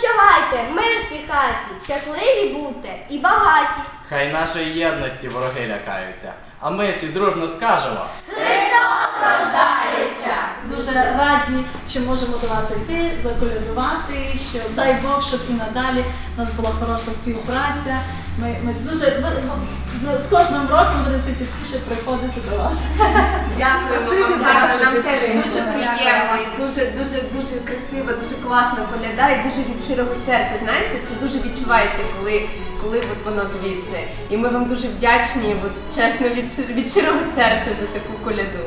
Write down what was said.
прощавайте, мир тій хаті, щасливі будьте і багаті. Хай нашої єдності вороги лякаються, а ми всі дружно скажемо. Дуже раді, що можемо до вас йти, заколядувати, що дай Бог, щоб і надалі у нас була хороша співпраця. Ми, ми дуже ну, з кожним роком буде все частіше приходити до вас. Дякуємо вам, нам теж дуже приємно і дуже, дуже, дуже красиво, дуже класно виглядає, дуже від щирого серця. Знаєте, це дуже відчувається, коли, коли от воно звідси. І ми вам дуже вдячні, от, чесно, від, від щирого серця за таку коляду.